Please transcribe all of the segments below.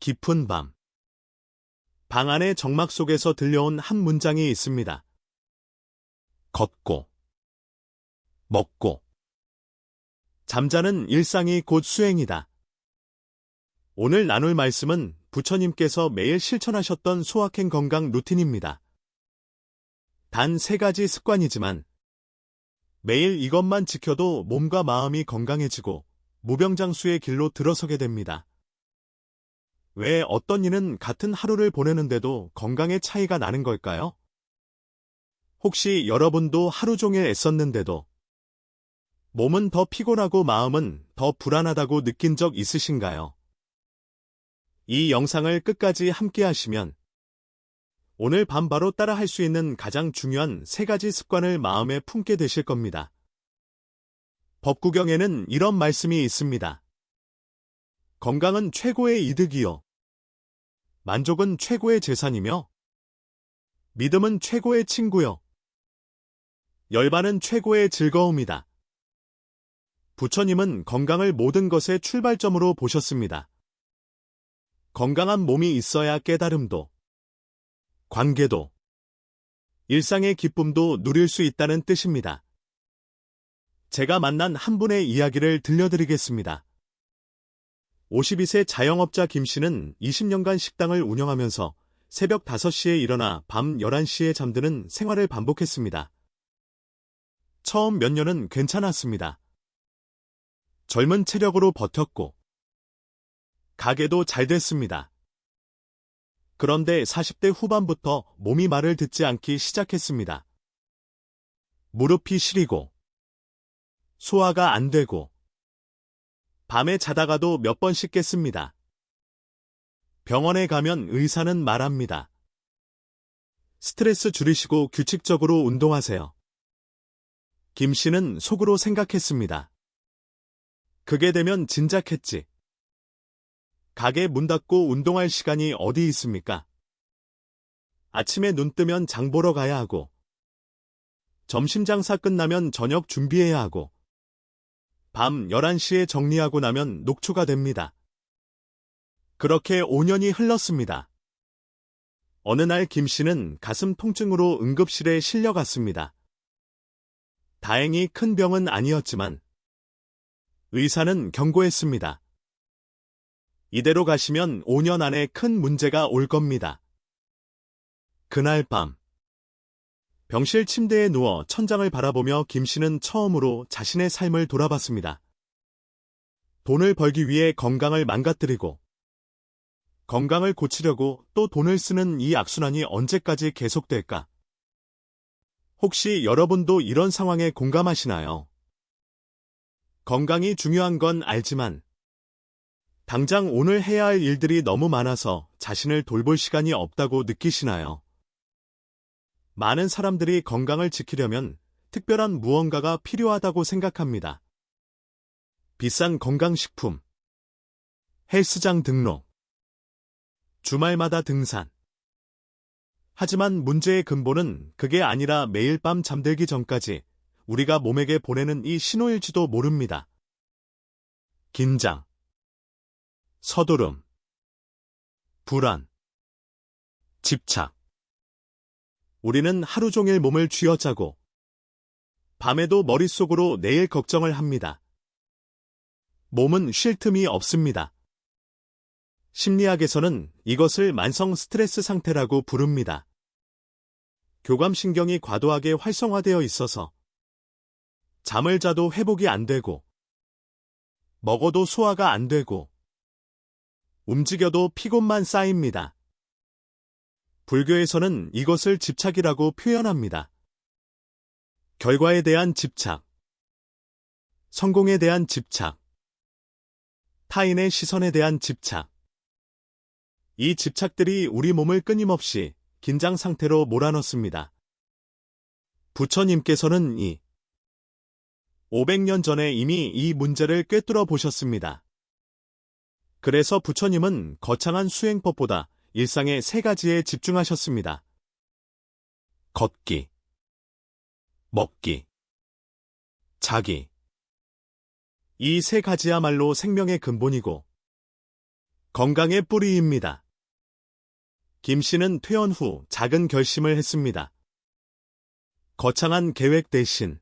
깊은 밤. 방 안의 정막 속에서 들려온 한 문장이 있습니다. 걷고, 먹고, 잠자는 일상이 곧 수행이다. 오늘 나눌 말씀은 부처님께서 매일 실천하셨던 소확행 건강 루틴입니다. 단 세 가지 습관이지만 매일 이것만 지켜도 몸과 마음이 건강해지고 무병장수의 길로 들어서게 됩니다. 왜 어떤 이는 같은 하루를 보내는데도 건강의 차이가 나는 걸까요? 혹시 여러분도 하루 종일 애썼는데도 몸은 더 피곤하고 마음은 더 불안하다고 느낀 적 있으신가요? 이 영상을 끝까지 함께 하시면 오늘 밤 바로 따라 할 수 있는 가장 중요한 세 가지 습관을 마음에 품게 되실 겁니다. 법구경에는 이런 말씀이 있습니다. 건강은 최고의 이득이요. 만족은 최고의 재산이며 믿음은 최고의 친구요. 열반은 최고의 즐거움이다. 부처님은 건강을 모든 것의 출발점으로 보셨습니다. 건강한 몸이 있어야 깨달음도, 관계도, 일상의 기쁨도 누릴 수 있다는 뜻입니다. 제가 만난 한 분의 이야기를 들려드리겠습니다. 52세 자영업자 김 씨는 20년간 식당을 운영하면서 새벽 5시에 일어나 밤 11시에 잠드는 생활을 반복했습니다. 처음 몇 년은 괜찮았습니다. 젊은 체력으로 버텼고, 가게도 잘 됐습니다. 그런데 40대 후반부터 몸이 말을 듣지 않기 시작했습니다. 무릎이 시리고, 소화가 안 되고, 밤에 자다가도 몇 번씩 깼습니다. 병원에 가면 의사는 말합니다. 스트레스 줄이시고 규칙적으로 운동하세요. 김 씨는 속으로 생각했습니다. 그게 되면 진작했지. 가게 문 닫고 운동할 시간이 어디 있습니까? 아침에 눈 뜨면 장 보러 가야 하고, 점심 장사 끝나면 저녁 준비해야 하고, 밤 11시에 정리하고 나면 녹초가 됩니다. 그렇게 5년이 흘렀습니다. 어느 날 김 씨는 가슴 통증으로 응급실에 실려갔습니다. 다행히 큰 병은 아니었지만 의사는 경고했습니다. 이대로 가시면 5년 안에 큰 문제가 올 겁니다. 그날 밤 병실 침대에 누워 천장을 바라보며 김 씨는 처음으로 자신의 삶을 돌아봤습니다. 돈을 벌기 위해 건강을 망가뜨리고 건강을 고치려고 또 돈을 쓰는 이 악순환이 언제까지 계속될까? 혹시 여러분도 이런 상황에 공감하시나요? 건강이 중요한 건 알지만 당장 오늘 해야 할 일들이 너무 많아서 자신을 돌볼 시간이 없다고 느끼시나요? 많은 사람들이 건강을 지키려면 특별한 무언가가 필요하다고 생각합니다. 비싼 건강식품, 헬스장 등록, 주말마다 등산. 하지만 문제의 근본은 그게 아니라 매일 밤 잠들기 전까지 우리가 몸에게 보내는 이 신호일지도 모릅니다. 긴장, 서두름, 불안, 집착. 우리는 하루 종일 몸을 쥐어짜고 밤에도 머릿속으로 내일 걱정을 합니다. 몸은 쉴 틈이 없습니다. 심리학에서는 이것을 만성 스트레스 상태라고 부릅니다. 교감신경이 과도하게 활성화되어 있어서 잠을 자도 회복이 안 되고, 먹어도 소화가 안 되고, 움직여도 피곤만 쌓입니다. 불교에서는 이것을 집착이라고 표현합니다. 결과에 대한 집착, 성공에 대한 집착, 타인의 시선에 대한 집착. 이 집착들이 우리 몸을 끊임없이 긴장 상태로 몰아넣습니다. 부처님께서는 이 500년 전에 이미 이 문제를 꿰뚫어 보셨습니다. 그래서 부처님은 거창한 수행법보다 일상의 세 가지에 집중하셨습니다. 걷기, 먹기, 자기. 이 세 가지야말로 생명의 근본이고, 건강의 뿌리입니다. 김 씨는 퇴원 후 작은 결심을 했습니다. 거창한 계획 대신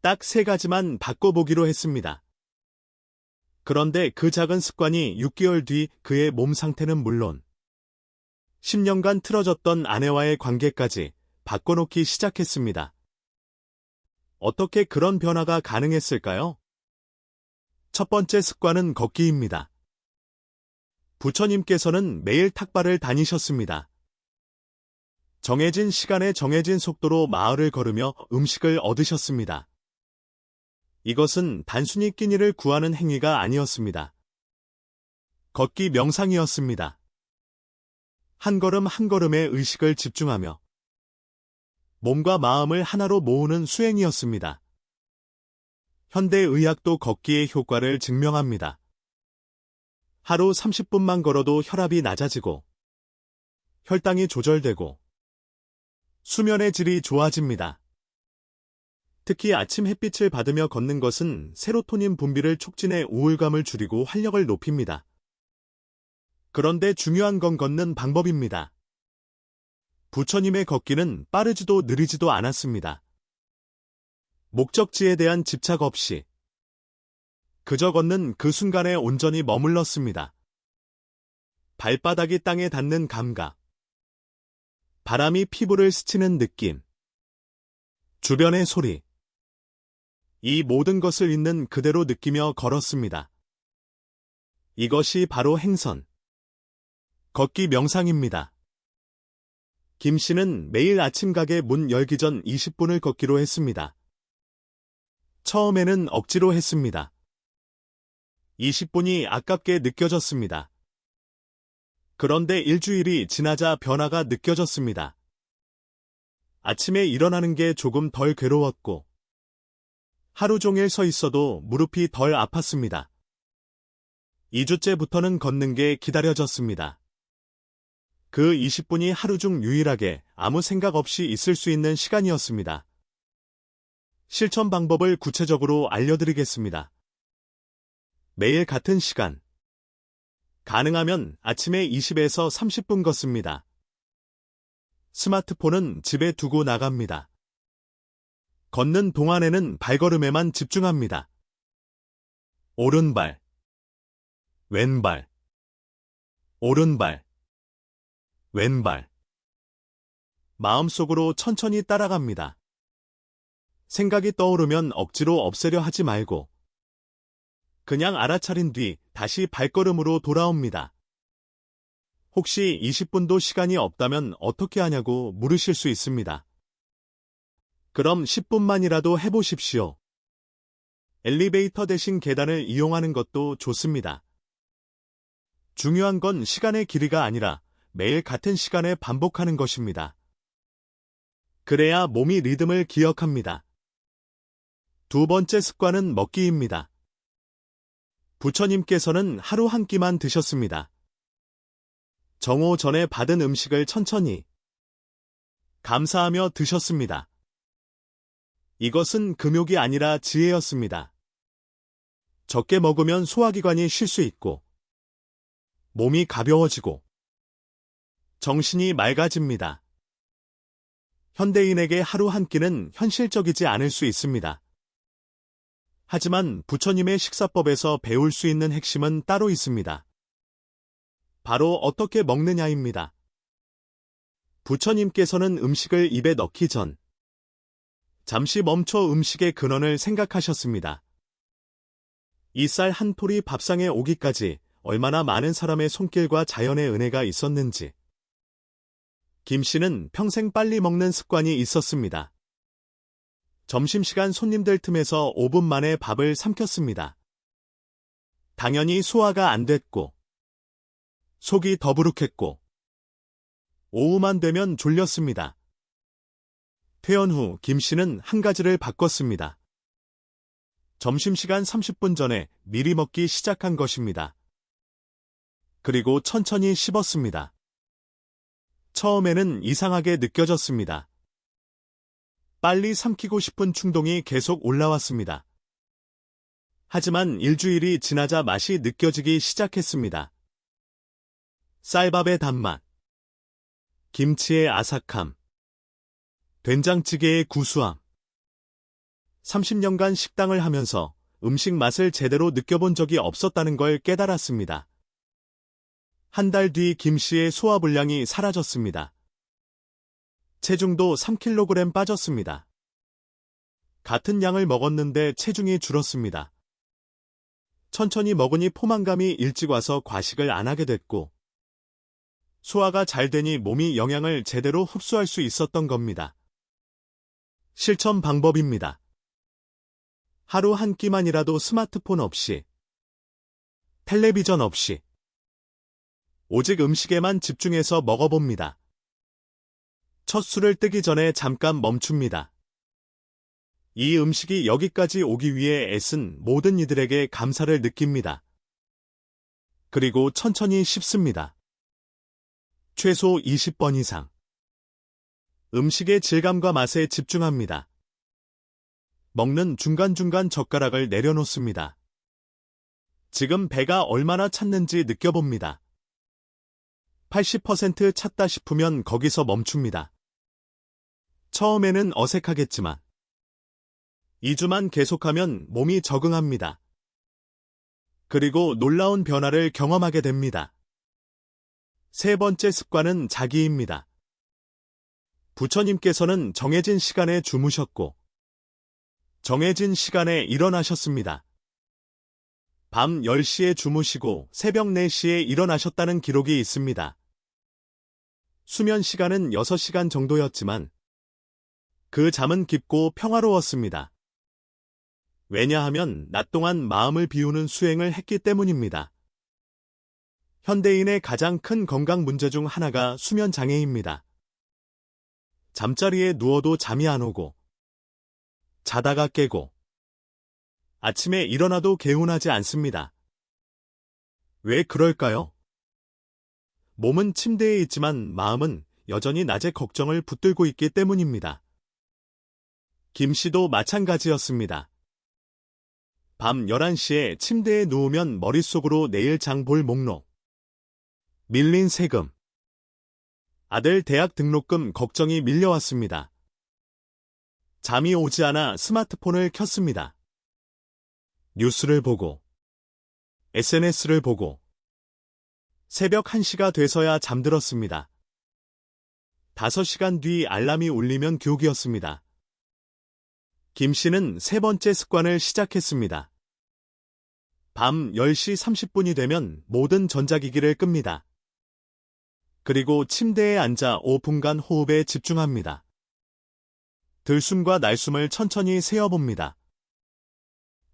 딱 세 가지만 바꿔보기로 했습니다. 그런데 그 작은 습관이 6개월 뒤 그의 몸 상태는 물론 10년간 틀어졌던 아내와의 관계까지 바꿔놓기 시작했습니다. 어떻게 그런 변화가 가능했을까요? 첫 번째 습관은 걷기입니다. 부처님께서는 매일 탁발을 다니셨습니다. 정해진 시간에 정해진 속도로 마을을 걸으며 음식을 얻으셨습니다. 이것은 단순히 끼니를 구하는 행위가 아니었습니다. 걷기 명상이었습니다. 한 걸음 한 걸음에 의식을 집중하며 몸과 마음을 하나로 모으는 수행이었습니다. 현대의학도 걷기의 효과를 증명합니다. 하루 30분만 걸어도 혈압이 낮아지고 혈당이 조절되고 수면의 질이 좋아집니다. 특히 아침 햇빛을 받으며 걷는 것은 세로토닌 분비를 촉진해 우울감을 줄이고 활력을 높입니다. 그런데 중요한 건 걷는 방법입니다. 부처님의 걷기는 빠르지도 느리지도 않았습니다. 목적지에 대한 집착 없이 그저 걷는 그 순간에 온전히 머물렀습니다. 발바닥이 땅에 닿는 감각, 바람이 피부를 스치는 느낌, 주변의 소리, 이 모든 것을 있는 그대로 느끼며 걸었습니다. 이것이 바로 행선, 걷기 명상입니다. 김 씨는 매일 아침 가게 문 열기 전 20분을 걷기로 했습니다. 처음에는 억지로 했습니다. 20분이 아깝게 느껴졌습니다. 그런데 일주일이 지나자 변화가 느껴졌습니다. 아침에 일어나는 게 조금 덜 괴로웠고, 하루 종일 서 있어도 무릎이 덜 아팠습니다. 2주째부터는 걷는 게 기다려졌습니다. 그 20분이 하루 중 유일하게 아무 생각 없이 있을 수 있는 시간이었습니다. 실천 방법을 구체적으로 알려드리겠습니다. 매일 같은 시간. 가능하면 아침에 20에서 30분 걷습니다. 스마트폰은 집에 두고 나갑니다. 걷는 동안에는 발걸음에만 집중합니다. 오른발, 왼발, 오른발, 왼발. 마음속으로 천천히 따라갑니다. 생각이 떠오르면 억지로 없애려 하지 말고 그냥 알아차린 뒤 다시 발걸음으로 돌아옵니다. 혹시 20분도 시간이 없다면 어떻게 하냐고 물으실 수 있습니다. 그럼 10분만이라도 해보십시오. 엘리베이터 대신 계단을 이용하는 것도 좋습니다. 중요한 건 시간의 길이가 아니라 매일 같은 시간에 반복하는 것입니다. 그래야 몸이 리듬을 기억합니다. 두 번째 습관은 먹기입니다. 부처님께서는 하루 한 끼만 드셨습니다. 정오 전에 받은 음식을 천천히 감사하며 드셨습니다. 이것은 금욕이 아니라 지혜였습니다. 적게 먹으면 소화기관이 쉴 수 있고 몸이 가벼워지고 정신이 맑아집니다. 현대인에게 하루 한 끼는 현실적이지 않을 수 있습니다. 하지만 부처님의 식사법에서 배울 수 있는 핵심은 따로 있습니다. 바로 어떻게 먹느냐입니다. 부처님께서는 음식을 입에 넣기 전 잠시 멈춰 음식의 근원을 생각하셨습니다. 이 쌀 한 톨이 밥상에 오기까지 얼마나 많은 사람의 손길과 자연의 은혜가 있었는지. 김 씨는 평생 빨리 먹는 습관이 있었습니다. 점심시간 손님들 틈에서 5분 만에 밥을 삼켰습니다. 당연히 소화가 안 됐고, 속이 더부룩했고, 오후만 되면 졸렸습니다. 퇴원 후 김 씨는 한 가지를 바꿨습니다. 점심시간 30분 전에 미리 먹기 시작한 것입니다. 그리고 천천히 씹었습니다. 처음에는 이상하게 느껴졌습니다. 빨리 삼키고 싶은 충동이 계속 올라왔습니다. 하지만 일주일이 지나자 맛이 느껴지기 시작했습니다. 쌀밥의 단맛, 김치의 아삭함, 된장찌개의 구수함. 30년간 식당을 하면서 음식 맛을 제대로 느껴본 적이 없었다는 걸 깨달았습니다. 한 달 뒤 김 씨의 소화불량이 사라졌습니다. 체중도 3kg 빠졌습니다. 같은 양을 먹었는데 체중이 줄었습니다. 천천히 먹으니 포만감이 일찍 와서 과식을 안 하게 됐고, 소화가 잘 되니 몸이 영양을 제대로 흡수할 수 있었던 겁니다. 실천 방법입니다. 하루 한 끼만이라도 스마트폰 없이, 텔레비전 없이, 오직 음식에만 집중해서 먹어봅니다. 첫 술을 뜨기 전에 잠깐 멈춥니다. 이 음식이 여기까지 오기 위해 애쓴 모든 이들에게 감사를 느낍니다. 그리고 천천히 씹습니다. 최소 20번 이상. 음식의 질감과 맛에 집중합니다. 먹는 중간중간 젓가락을 내려놓습니다. 지금 배가 얼마나 찼는지 느껴봅니다. 80% 찼다 싶으면 거기서 멈춥니다. 처음에는 어색하겠지만 2주만 계속하면 몸이 적응합니다. 그리고 놀라운 변화를 경험하게 됩니다. 세 번째 습관은 자기입니다. 부처님께서는 정해진 시간에 주무셨고, 정해진 시간에 일어나셨습니다. 밤 10시에 주무시고 새벽 4시에 일어나셨다는 기록이 있습니다. 수면 시간은 6시간 정도였지만, 그 잠은 깊고 평화로웠습니다. 왜냐하면 낮 동안 마음을 비우는 수행을 했기 때문입니다. 현대인의 가장 큰 건강 문제 중 하나가 수면 장애입니다. 잠자리에 누워도 잠이 안 오고, 자다가 깨고, 아침에 일어나도 개운하지 않습니다. 왜 그럴까요? 몸은 침대에 있지만 마음은 여전히 낮에 걱정을 붙들고 있기 때문입니다. 김 씨도 마찬가지였습니다. 밤 11시에 침대에 누우면 머릿속으로 내일 장 볼 목록. 밀린 세금. 아들 대학 등록금 걱정이 밀려왔습니다. 잠이 오지 않아 스마트폰을 켰습니다. 뉴스를 보고, SNS를 보고, 새벽 1시가 돼서야 잠들었습니다. 5시간 뒤 알람이 울리면 교기였습니다. 김 씨는 세 번째 습관을 시작했습니다. 밤 10시 30분이 되면 모든 전자기기를 끕니다. 그리고 침대에 앉아 5분간 호흡에 집중합니다. 들숨과 날숨을 천천히 세어봅니다.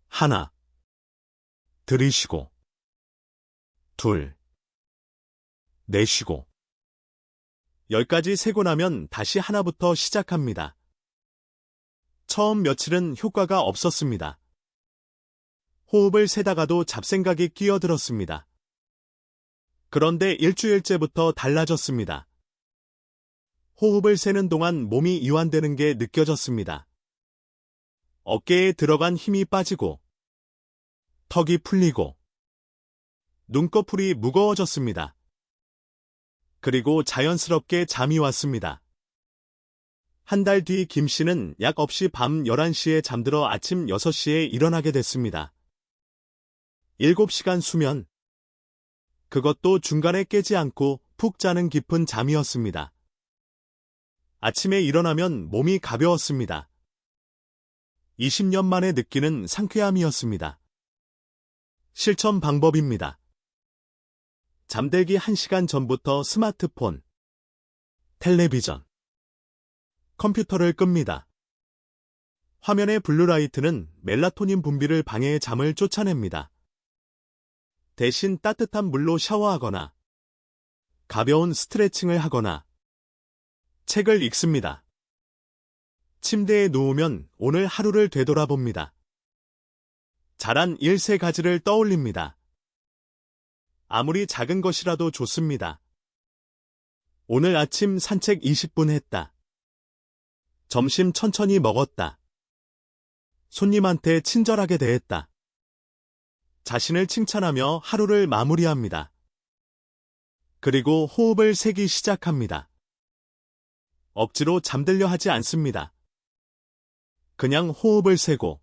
하나. 들이쉬고. 둘. 내쉬고. 열까지 세고 나면 다시 하나부터 시작합니다. 처음 며칠은 효과가 없었습니다. 호흡을 세다가도 잡생각이 끼어들었습니다. 그런데 일주일째부터 달라졌습니다. 호흡을 세는 동안 몸이 이완되는 게 느껴졌습니다. 어깨에 들어간 힘이 빠지고, 턱이 풀리고, 눈꺼풀이 무거워졌습니다. 그리고 자연스럽게 잠이 왔습니다. 한 달 뒤 김 씨는 약 없이 밤 11시에 잠들어 아침 6시에 일어나게 됐습니다. 7시간 수면. 그것도 중간에 깨지 않고 푹 자는 깊은 잠이었습니다. 아침에 일어나면 몸이 가벼웠습니다. 20년 만에 느끼는 상쾌함이었습니다. 실천 방법입니다. 잠들기 1시간 전부터 스마트폰, 텔레비전, 컴퓨터를 끕니다. 화면의 블루라이트는 멜라토닌 분비를 방해해 잠을 쫓아냅니다. 대신 따뜻한 물로 샤워하거나 가벼운 스트레칭을 하거나 책을 읽습니다. 침대에 누우면 오늘 하루를 되돌아봅니다. 잘한 일 세 가지를 떠올립니다. 아무리 작은 것이라도 좋습니다. 오늘 아침 산책 20분 했다. 점심 천천히 먹었다. 손님한테 친절하게 대했다. 자신을 칭찬하며 하루를 마무리합니다. 그리고 호흡을 세기 시작합니다. 억지로 잠들려 하지 않습니다. 그냥 호흡을 세고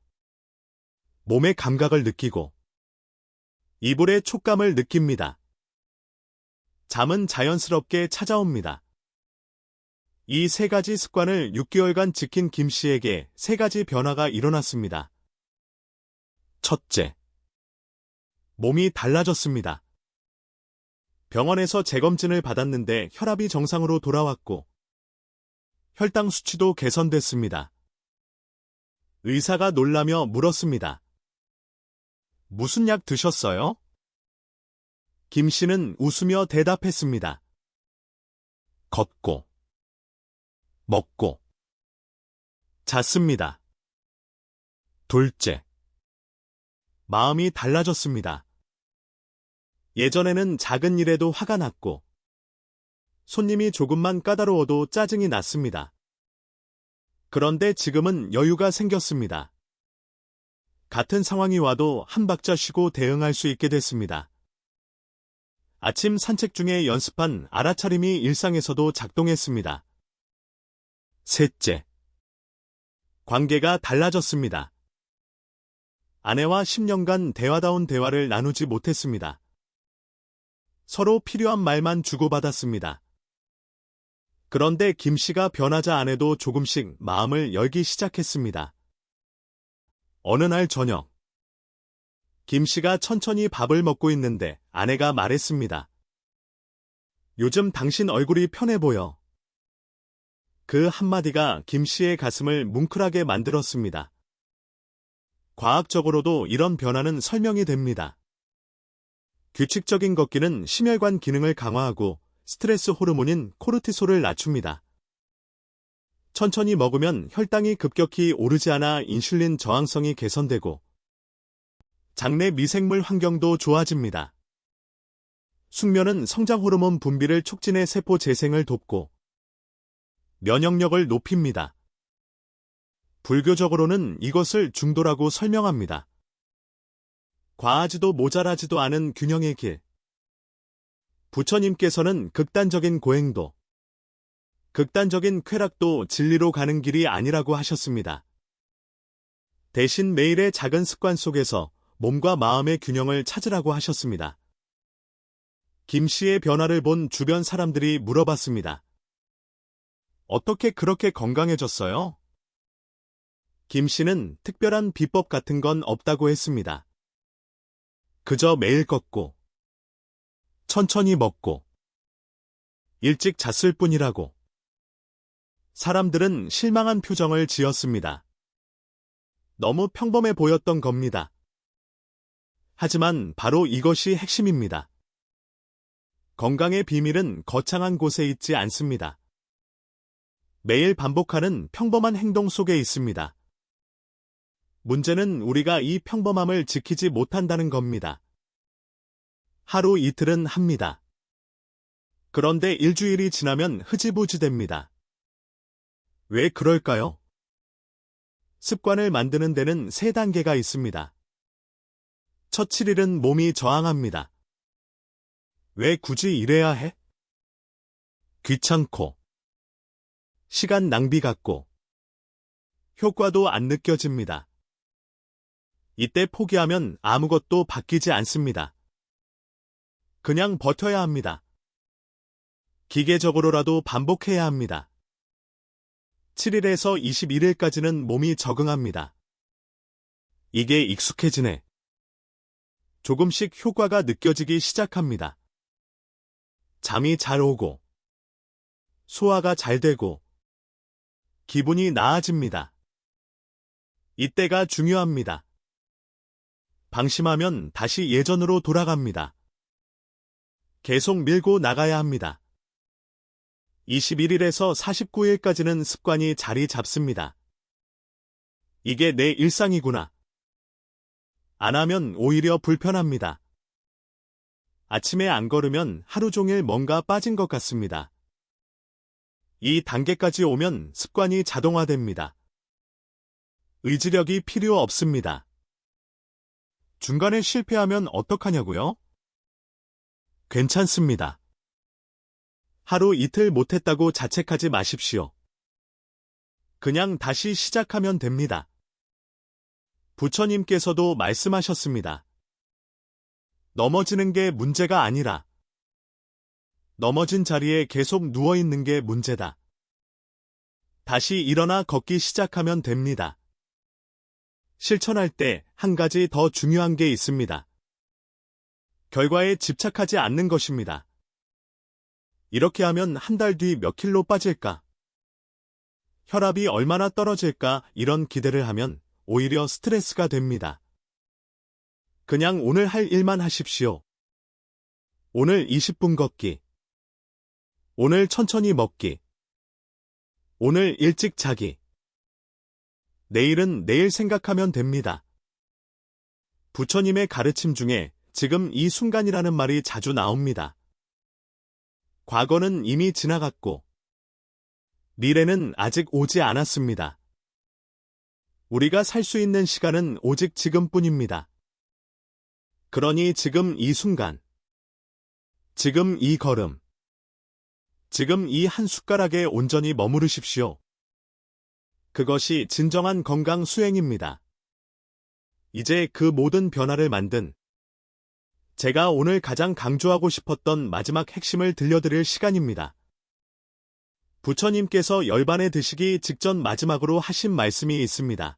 몸의 감각을 느끼고 이불의 촉감을 느낍니다. 잠은 자연스럽게 찾아옵니다. 이 세 가지 습관을 6개월간 지킨 김 씨에게 세 가지 변화가 일어났습니다. 첫째, 몸이 달라졌습니다. 병원에서 재검진을 받았는데 혈압이 정상으로 돌아왔고, 혈당 수치도 개선됐습니다. 의사가 놀라며 물었습니다. 무슨 약 드셨어요? 김 씨는 웃으며 대답했습니다. 걷고, 먹고, 잤습니다. 둘째, 마음이 달라졌습니다. 예전에는 작은 일에도 화가 났고, 손님이 조금만 까다로워도 짜증이 났습니다. 그런데 지금은 여유가 생겼습니다. 같은 상황이 와도 한 박자 쉬고 대응할 수 있게 됐습니다. 아침 산책 중에 연습한 알아차림이 일상에서도 작동했습니다. 셋째. 관계가 달라졌습니다. 아내와 10년간 대화다운 대화를 나누지 못했습니다. 서로 필요한 말만 주고받았습니다. 그런데 김 씨가 변하자 아내도 조금씩 마음을 열기 시작했습니다. 어느 날 저녁, 김 씨가 천천히 밥을 먹고 있는데 아내가 말했습니다. 요즘 당신 얼굴이 편해 보여. 그 한마디가 김 씨의 가슴을 뭉클하게 만들었습니다. 과학적으로도 이런 변화는 설명이 됩니다. 규칙적인 걷기는 심혈관 기능을 강화하고 스트레스 호르몬인 코르티솔을 낮춥니다. 천천히 먹으면 혈당이 급격히 오르지 않아 인슐린 저항성이 개선되고 장내 미생물 환경도 좋아집니다. 숙면은 성장 호르몬 분비를 촉진해 세포 재생을 돕고 면역력을 높입니다. 불교적으로는 이것을 중도라고 설명합니다. 과하지도 모자라지도 않은 균형의 길. 부처님께서는 극단적인 고행도, 극단적인 쾌락도 진리로 가는 길이 아니라고 하셨습니다. 대신 매일의 작은 습관 속에서 몸과 마음의 균형을 찾으라고 하셨습니다. 김 씨의 변화를 본 주변 사람들이 물어봤습니다. 어떻게 그렇게 건강해졌어요? 김 씨는 특별한 비법 같은 건 없다고 했습니다. 그저 매일 걷고, 천천히 먹고, 일찍 잤을 뿐이라고. 사람들은 실망한 표정을 지었습니다. 너무 평범해 보였던 겁니다. 하지만 바로 이것이 핵심입니다. 건강의 비밀은 거창한 곳에 있지 않습니다. 매일 반복하는 평범한 행동 속에 있습니다. 문제는 우리가 이 평범함을 지키지 못한다는 겁니다. 하루 이틀은 합니다. 그런데 일주일이 지나면 흐지부지 됩니다. 왜 그럴까요? 습관을 만드는 데는 세 단계가 있습니다. 첫 7일은 몸이 저항합니다. 왜 굳이 이래야 해? 귀찮고, 시간 낭비 같고, 효과도 안 느껴집니다. 이때 포기하면 아무것도 바뀌지 않습니다. 그냥 버텨야 합니다. 기계적으로라도 반복해야 합니다. 7일에서 21일까지는 몸이 적응합니다. 이게 익숙해지네. 조금씩 효과가 느껴지기 시작합니다. 잠이 잘 오고, 소화가 잘 되고, 기분이 나아집니다. 이때가 중요합니다. 방심하면 다시 예전으로 돌아갑니다. 계속 밀고 나가야 합니다. 21일에서 49일까지는 습관이 자리 잡습니다. 이게 내 일상이구나. 안 하면 오히려 불편합니다. 아침에 안 걸으면 하루 종일 뭔가 빠진 것 같습니다. 이 단계까지 오면 습관이 자동화됩니다. 의지력이 필요 없습니다. 중간에 실패하면 어떡하냐고요? 괜찮습니다. 하루 이틀 못했다고 자책하지 마십시오. 그냥 다시 시작하면 됩니다. 부처님께서도 말씀하셨습니다. 넘어지는 게 문제가 아니라 넘어진 자리에 계속 누워 있는 게 문제다. 다시 일어나 걷기 시작하면 됩니다. 실천할 때 한 가지 더 중요한 게 있습니다. 결과에 집착하지 않는 것입니다. 이렇게 하면 한 달 뒤 몇 킬로 빠질까? 혈압이 얼마나 떨어질까? 이런 기대를 하면 오히려 스트레스가 됩니다. 그냥 오늘 할 일만 하십시오. 오늘 20분 걷기. 오늘 천천히 먹기. 오늘 일찍 자기. 내일은 내일 생각하면 됩니다. 부처님의 가르침 중에 지금 이 순간이라는 말이 자주 나옵니다. 과거는 이미 지나갔고, 미래는 아직 오지 않았습니다. 우리가 살 수 있는 시간은 오직 지금뿐입니다. 그러니 지금 이 순간, 지금 이 걸음, 지금 이 한 숟가락에 온전히 머무르십시오. 그것이 진정한 건강 수행입니다. 이제 그 모든 변화를 만든 제가 오늘 가장 강조하고 싶었던 마지막 핵심을 들려드릴 시간입니다. 부처님께서 열반에 드시기 직전 마지막으로 하신 말씀이 있습니다.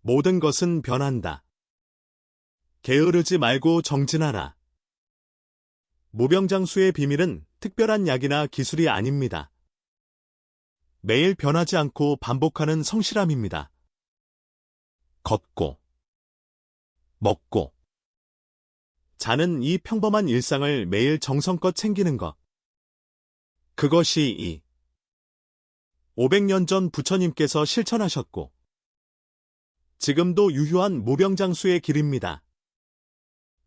모든 것은 변한다. 게으르지 말고 정진하라. 무병장수의 비밀은 특별한 약이나 기술이 아닙니다. 매일 변하지 않고 반복하는 성실함입니다. 걷고, 먹고, 자는 이 평범한 일상을 매일 정성껏 챙기는 것. 그것이 이 500년 전 부처님께서 실천하셨고, 지금도 유효한 무병장수의 길입니다.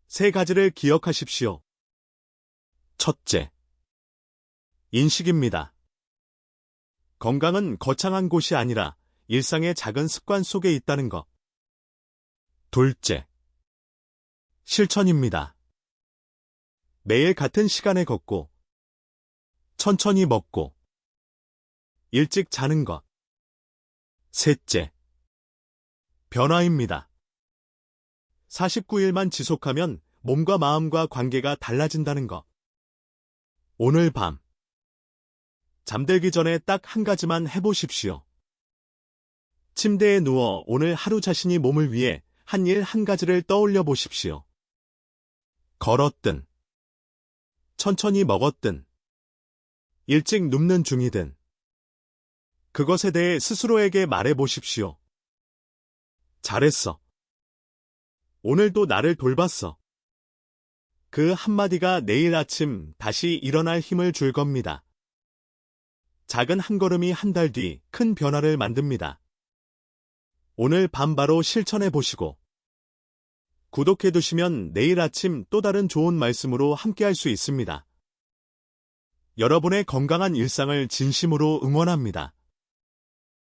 세 가지를 기억하십시오. 첫째, 인식입니다. 건강은 거창한 곳이 아니라 일상의 작은 습관 속에 있다는 것. 둘째, 실천입니다. 매일 같은 시간에 걷고, 천천히 먹고, 일찍 자는 것. 셋째, 변화입니다. 49일만 지속하면 몸과 마음과 관계가 달라진다는 것. 오늘 밤, 잠들기 전에 딱 한 가지만 해보십시오. 침대에 누워 오늘 하루 자신이 몸을 위해 한일한 가지를 떠올려 보십시오. 걸었든, 천천히 먹었든, 일찍 눕는 중이든, 그것에 대해 스스로에게 말해 보십시오. 잘했어. 오늘도 나를 돌봤어. 그 한마디가 내일 아침 다시 일어날 힘을 줄 겁니다. 작은 한 걸음이 한 달 뒤 큰 변화를 만듭니다. 오늘 밤 바로 실천해 보시고 구독해 두시면 내일 아침 또 다른 좋은 말씀으로 함께할 수 있습니다. 여러분의 건강한 일상을 진심으로 응원합니다.